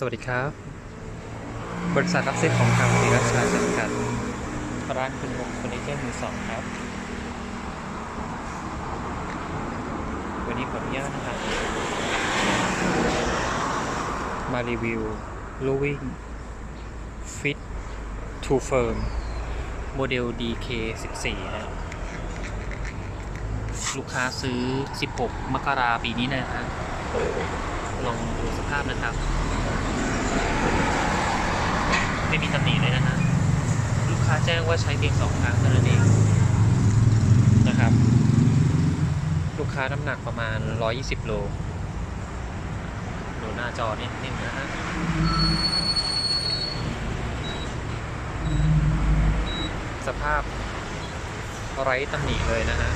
สวัสดีครับ บริษัทรับซื้อของคำศรีราชาจำกัดร้านคุณวงเฟอร์นิเจอร์มือสองครับ วันนี้ขออนุญาตนะครับ มารีวิว Loving Fit to Firm โมเดล DK14 นะลูกค้าซื้อ 16 มกราปีนี้นะฮะลองดูสภาพนะครับ ไม่มีตำหนิเลยนะฮะลูกค้าแจ้งว่าใช้เพียงสองครั้งเท่านั้นเองนะครับ ลูกค้าน้ำหนักประมาณ 120 โลดูหน้าจอนิดนึงนะฮะสภาพไร้ตำหนิเลยนะฮะ